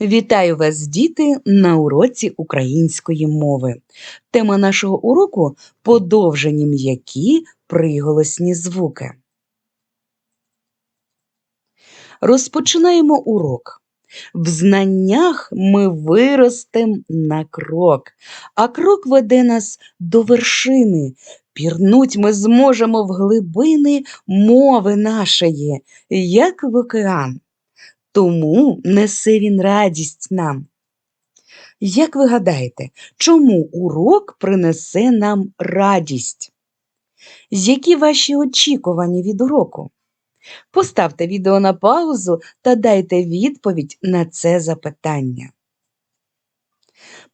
Вітаю вас, діти, на уроці української мови. Тема нашого уроку подовжені м'які приголосні звуки. Розпочинаємо урок. В знаннях ми виростем на крок, а крок веде нас до вершини. Пірнуть ми зможемо в глибини мови нашої, як в океан. Тому несе він радість нам. Як ви гадаєте, чому урок принесе нам радість? Які ваші очікування від уроку? Поставте відео на паузу та дайте відповідь на це запитання.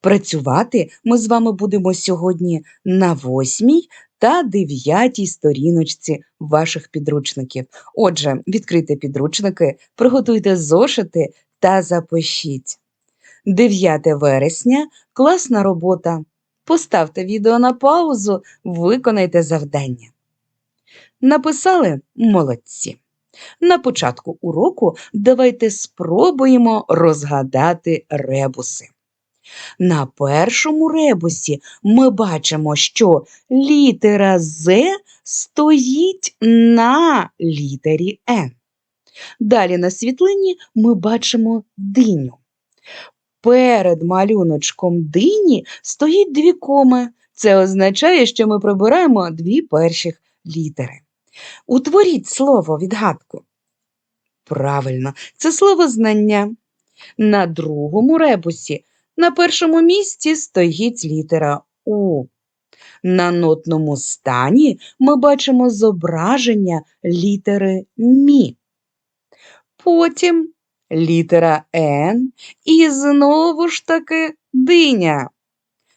Працювати ми з вами будемо сьогодні на восьмій та дев'ятій сторіночці ваших підручників. Отже, відкрийте підручники, приготуйте зошити та запишіть. 9 вересня класна робота. Поставте відео на паузу, виконайте завдання. Написали молодці. На початку уроку давайте спробуємо розгадати ребуси. На першому ребусі ми бачимо, що літера З стоїть на літері Н. Далі на світлині ми бачимо диню. Перед малюночком дині стоїть дві коми. Це означає, що ми прибираємо дві перших літери. Утворіть слово відгадку. Правильно, це слово знання. На другому ребусі на першому місці стоїть літера У. На нотному стані ми бачимо зображення літери Мі. Потім літера Н і знову ж таки диня.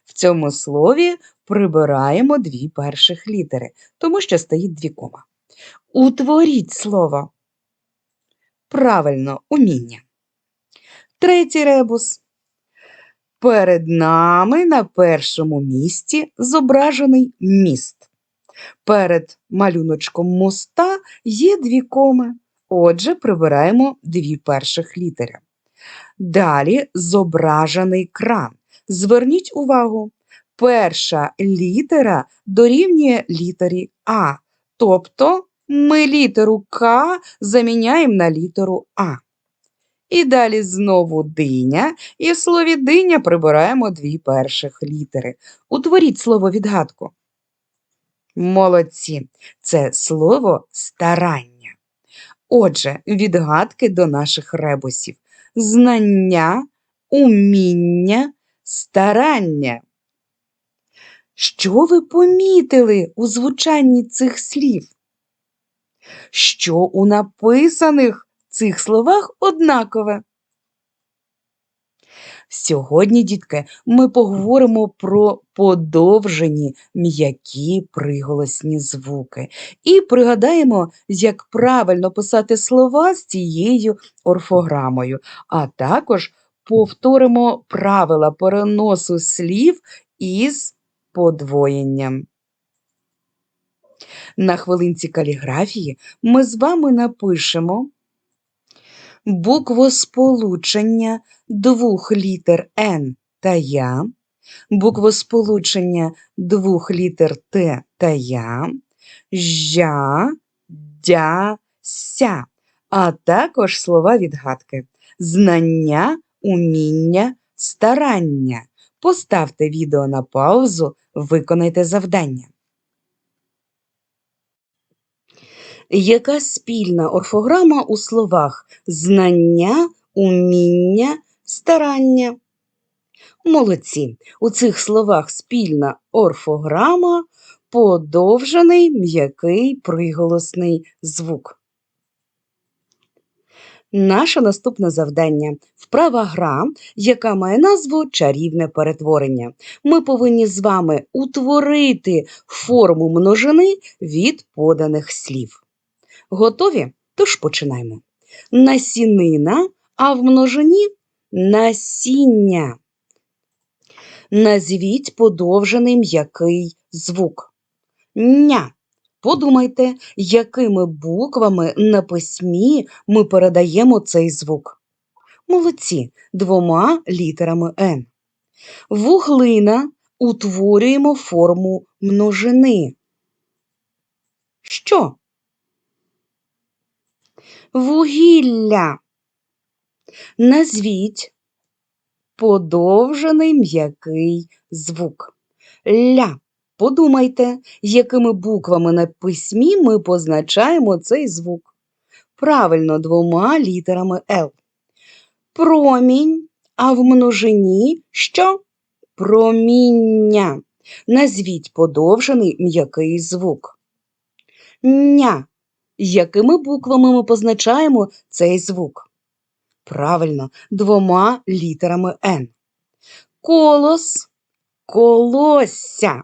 В цьому слові прибираємо дві перших літери, тому що стоїть дві кома. Утворіть слово. Правильно, уміння. Третій ребус. Перед нами на першому місці зображений міст. Перед малюночком моста є дві коми. Отже, прибираємо дві перших літери. Далі зображений кран. Зверніть увагу, перша літера дорівнює літері А. Тобто ми літеру К заміняємо на літеру А. І далі знову диня, і в слові диня прибираємо дві перших літери. Утворіть слово відгадку. Молодці. Це слово старання. Отже, відгадки до наших ребусів. Знання, уміння, старання. Що ви помітили у звучанні цих слів? Що у написаних цих словах однакове. Сьогодні, дітки, ми поговоримо про подовжені м'які приголосні звуки і пригадаємо, як правильно писати слова з цією орфограмою, а також повторимо правила переносу слів із подвоєнням. На хвилинці каліграфії ми з вами напишемо буквосполучення двох літер Н та Я, буквосполучення двох літер Т та Я, жа, дя, ся, а також слова відгадки, знання, уміння, старання. Поставте відео на паузу, виконайте завдання. Яка спільна орфограма у словах знання, уміння, старання? Молодці. У цих словах спільна орфограма, подовжений м'який приголосний звук. Наше наступне завдання вправа гра, яка має назву чарівне перетворення. Ми повинні з вами утворити форму множини від поданих слів. Готові? Тож починаємо. Насінина, а в множині насіння. Назвіть подовжений м'який звук. Ня. Подумайте, якими буквами на письмі ми передаємо цей звук. Молодці двома літерами Н. Вуглина утворюємо форму множини. Що? Вугілля. Назвіть подовжений м'який звук. Ля. Подумайте, якими буквами на письмі ми позначаємо цей звук. Правильно, двома літерами Л. Промінь, а в множині що? Проміння. Назвіть подовжений м'який звук. Ня. Якими буквами ми позначаємо цей звук? Правильно, двома літерами Н. Колос, колосся.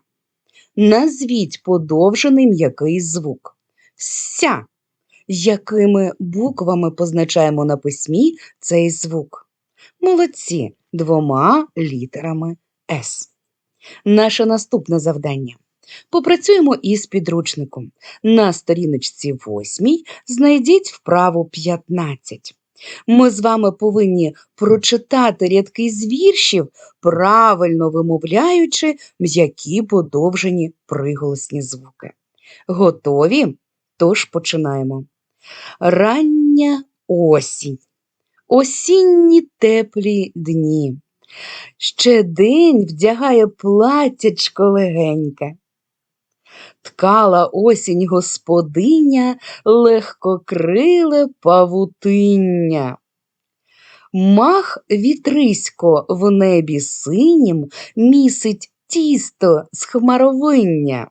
Назвіть подовжений м'який звук. Ся. Якими буквами позначаємо на письмі цей звук? Молодці двома літерами С. Наше наступне завдання. Попрацюємо із підручником. На сторіночці 8 знайдіть вправу 15. Ми з вами повинні прочитати рядки з віршів, правильно вимовляючи м'які подовжені приголосні звуки. Готові? Тож починаємо. Рання осінь, осінні теплі дні. Ще день вдягає платтячко легеньке. Ткала осінь господиня легкокриле павутиння. Мах вітрисько в небі синім місить тісто з хмаровиння.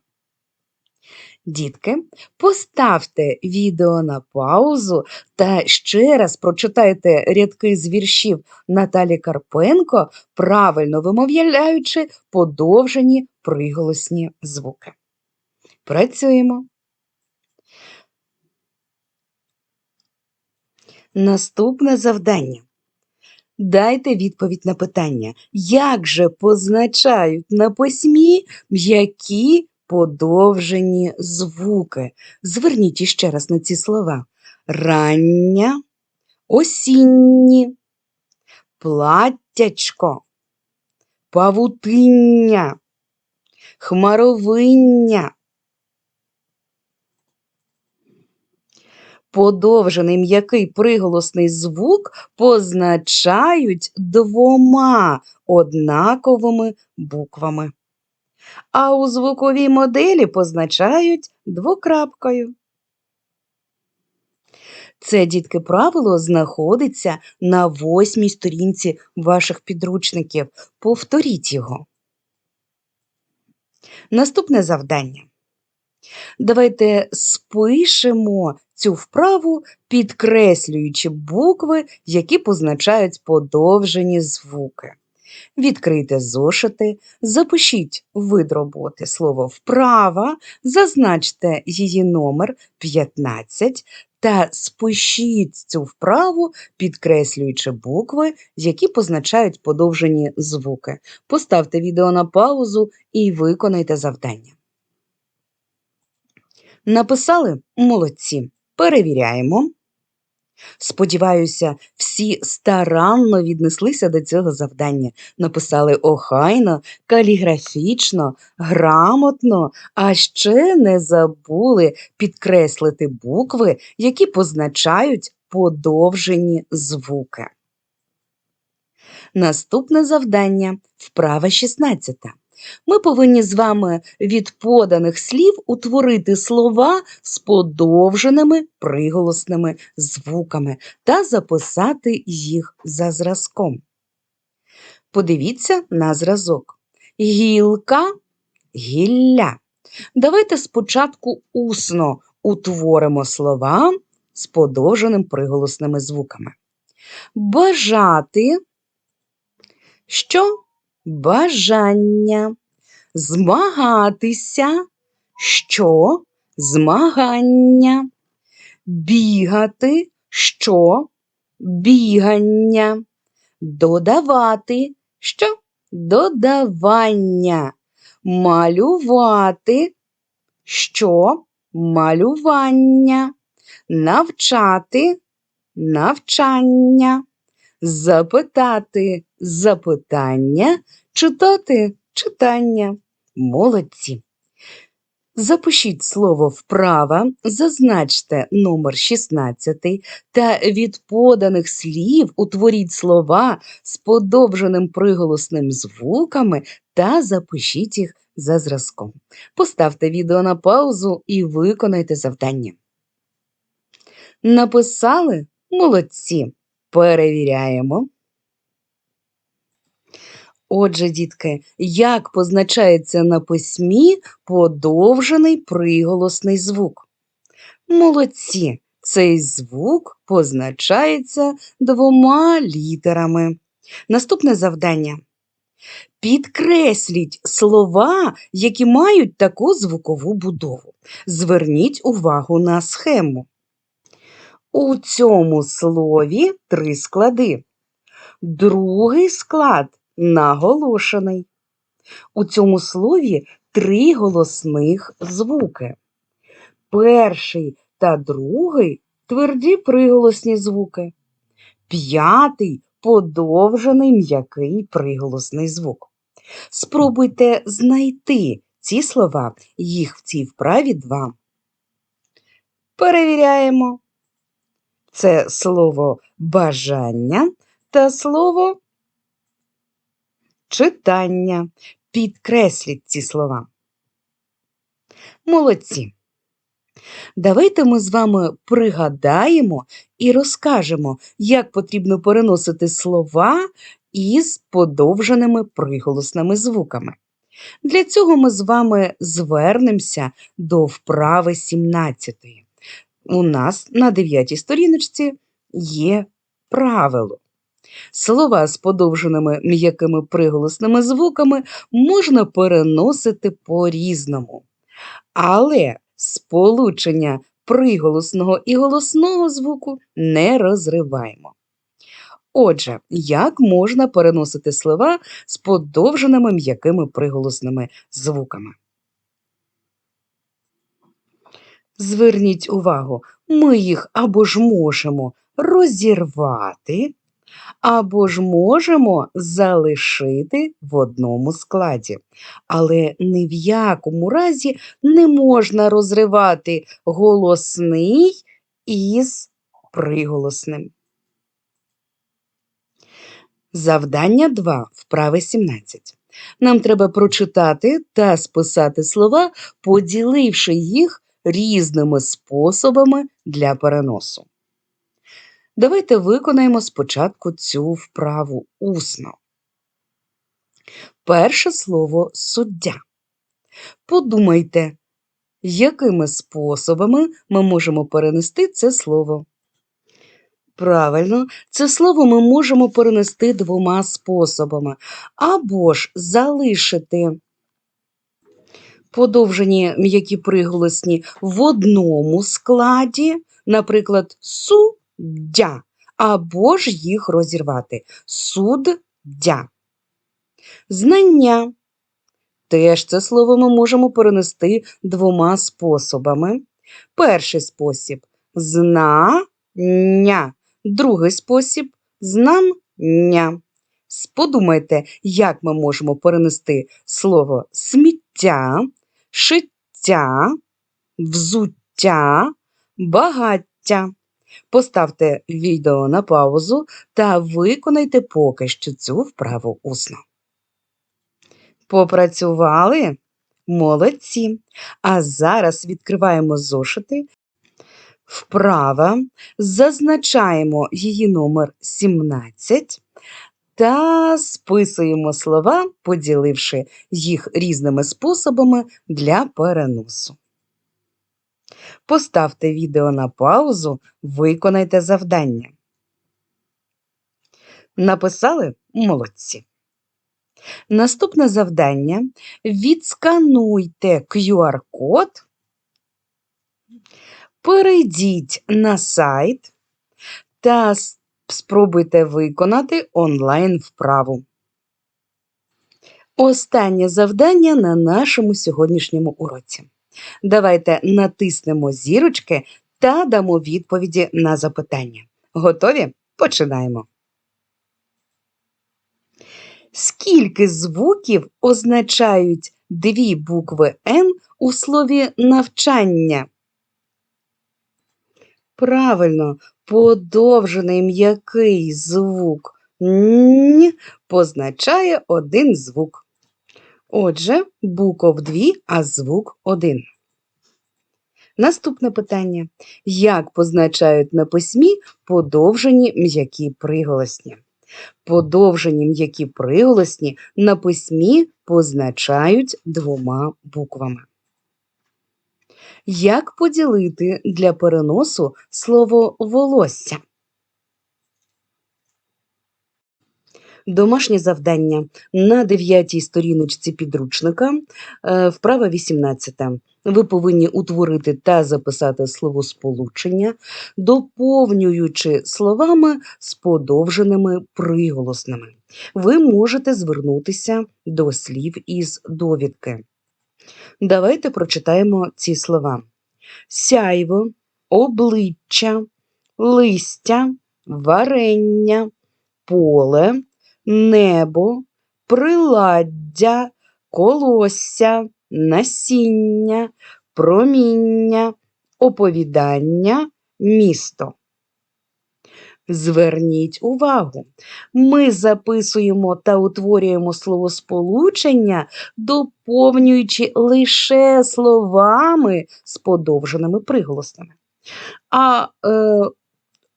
Дітки, поставте відео на паузу та ще раз прочитайте рядки з віршів Наталі Карпенко, правильно вимовляючи подовжені приголосні звуки. Працюємо. Наступне завдання. Дайте відповідь на питання, як же позначають на письмі м'які подовжені звуки. Зверніть іще раз на ці слова. Рання, осінні, платтячко, павутиння, хмаровиння. Подовжений м'який приголосний звук позначають двома однаковими буквами а у звуковій моделі позначають двокрапкою. Це, дітки, правило знаходиться на восьмій сторінці ваших підручників. Повторіть його. Наступне завдання. Давайте спишемо цю вправу, підкреслюючи букви, які позначають подовжені звуки. Відкрийте зошити, запишіть вид роботи слово вправа, зазначте її номер 15 та спишіть цю вправу, підкреслюючи букви, які позначають подовжені звуки. Поставте відео на паузу і виконайте завдання. Написали молодці. Перевіряємо. Сподіваюся, всі старанно віднеслися до цього завдання, написали охайно, каліграфічно, грамотно, а ще не забули підкреслити букви, які позначають подовжені звуки. Наступне завдання вправа 16. Ми повинні з вами від поданих слів утворити слова з подовженими приголосними звуками та записати їх за зразком. Подивіться на зразок. Гілка, гілля. Давайте спочатку усно утворимо слова з подовженими приголосними звуками. Бажати, що бажання, змагатися, що? Змагання, бігати, що? Бігання, додавати, що? Додавання, малювати, що? Малювання, навчати. Навчання, запитати запитання, читати читання. Молодці. Запишіть слово вправа, зазначте номер 16 та від поданих слів утворіть слова з подовженим приголосним звуками та запишіть їх за зразком. Поставте відео на паузу і виконайте завдання. Написали? Молодці. Перевіряємо. Отже, дітки, як позначається на письмі подовжений приголосний звук? Молодці, цей звук позначається двома літерами. Наступне завдання. Підкресліть слова, які мають таку звукову будову. Зверніть увагу на схему. У цьому слові три склади. Другий склад наголошений. У цьому слові три голосних звуки. Перший та другий тверді приголосні звуки. П'ятий подовжений м'який приголосний звук. Спробуйте знайти ці слова, їх в цій вправі два. Перевіряємо. Це слово бажання та слово читання. Підкресліть ці слова. Молодці. Давайте ми з вами пригадаємо і розкажемо, як потрібно переносити слова із подовженими приголосними звуками. Для цього ми з вами звернемося до вправи 17. У нас на 9 сторіночці є правило. Слова з подовженими м'якими приголосними звуками можна переносити по-різному. Але сполучення приголосного і голосного звуку не розриваємо. Отже, як можна переносити слова з подовженими м'якими приголосними звуками? Зверніть увагу, ми їх або ж можемо розірвати, або ж можемо залишити в одному складі. Але ні в якому разі не можна розривати голосний із приголосним. Завдання 2. Вправи 17. Нам треба прочитати та списати слова, поділивши їх різними способами для переносу. Давайте виконаємо спочатку цю вправу усно. Перше слово суддя. Подумайте, якими способами ми можемо перенести це слово. Правильно, це слово ми можемо перенести двома способами, або ж залишити подовжені м'які приголосні в одному складі, наприклад, суддя, або ж їх розірвати. Суддя. Знання. Теж це слово ми можемо перенести двома способами. Перший спосіб знання. Другий спосіб знання. Подумайте, як ми можемо перенести слово сміття, шиття, взуття, багаття. Поставте відео на паузу та виконайте поки що цю вправу усно. Попрацювали? Молодці! А зараз відкриваємо зошити. Вправа, зазначаємо її номер 17 та списуємо слова, поділивши їх різними способами для переносу. Поставте відео на паузу, виконайте завдання. Написали молодці. Наступне завдання відскануйте QR-код, перейдіть на сайт та спробуйте виконати онлайн вправу. Останнє завдання на нашому сьогоднішньому уроці. Давайте натиснемо зірочки та дамо відповіді на запитання. Готові? Починаємо. Скільки звуків означають дві букви Н у слові навчання? Правильно, подовжений м'який звук «н» позначає один звук. Отже, букв дві, а звук один. Наступне питання. Як позначають на письмі подовжені м'які приголосні? Подовжені м'які приголосні на письмі позначають двома буквами. Як поділити для переносу слово волосся? Домашнє завдання на 9 сторіночці підручника, е, вправа 18. Ви повинні утворити та записати словосполучення, доповнюючи словами з подовженими приголосними. Ви можете звернутися до слів із довідки. Давайте прочитаємо ці слова: сяйво, обличчя, листя, варення, поле, небо, приладдя, колосся, насіння, проміння, оповідання, місто. Зверніть увагу, ми записуємо та утворюємо словосполучення, доповнюючи лише словами з подовженими приголосними. А е,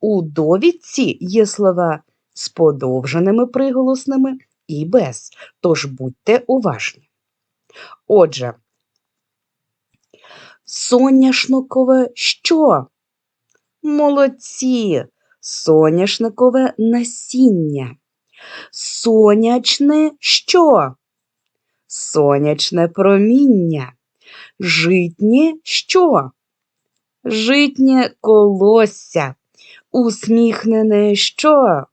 у довідці є слова з подовженими приголосними і без, тож будьте уважні. Отже, соняшникове що? Молодці, соняшникове насіння. Сонячне що? Сонячне проміння. Житнє що? Житнє колосся. Усміхнене що?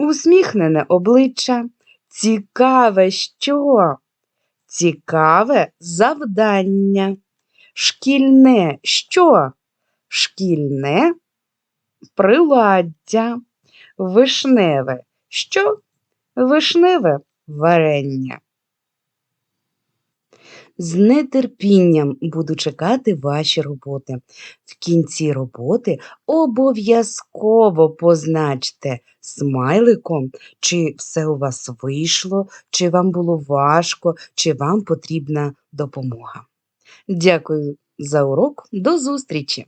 Усміхнене обличчя. Цікаве що? Цікаве завдання. Шкільне що? Шкільне приладдя. Вишневе що? Вишневе варення. З нетерпінням буду чекати ваші роботи. В кінці роботи обов'язково позначте смайликом, чи все у вас вийшло, чи вам було важко, чи вам потрібна допомога. Дякую за урок. До зустрічі!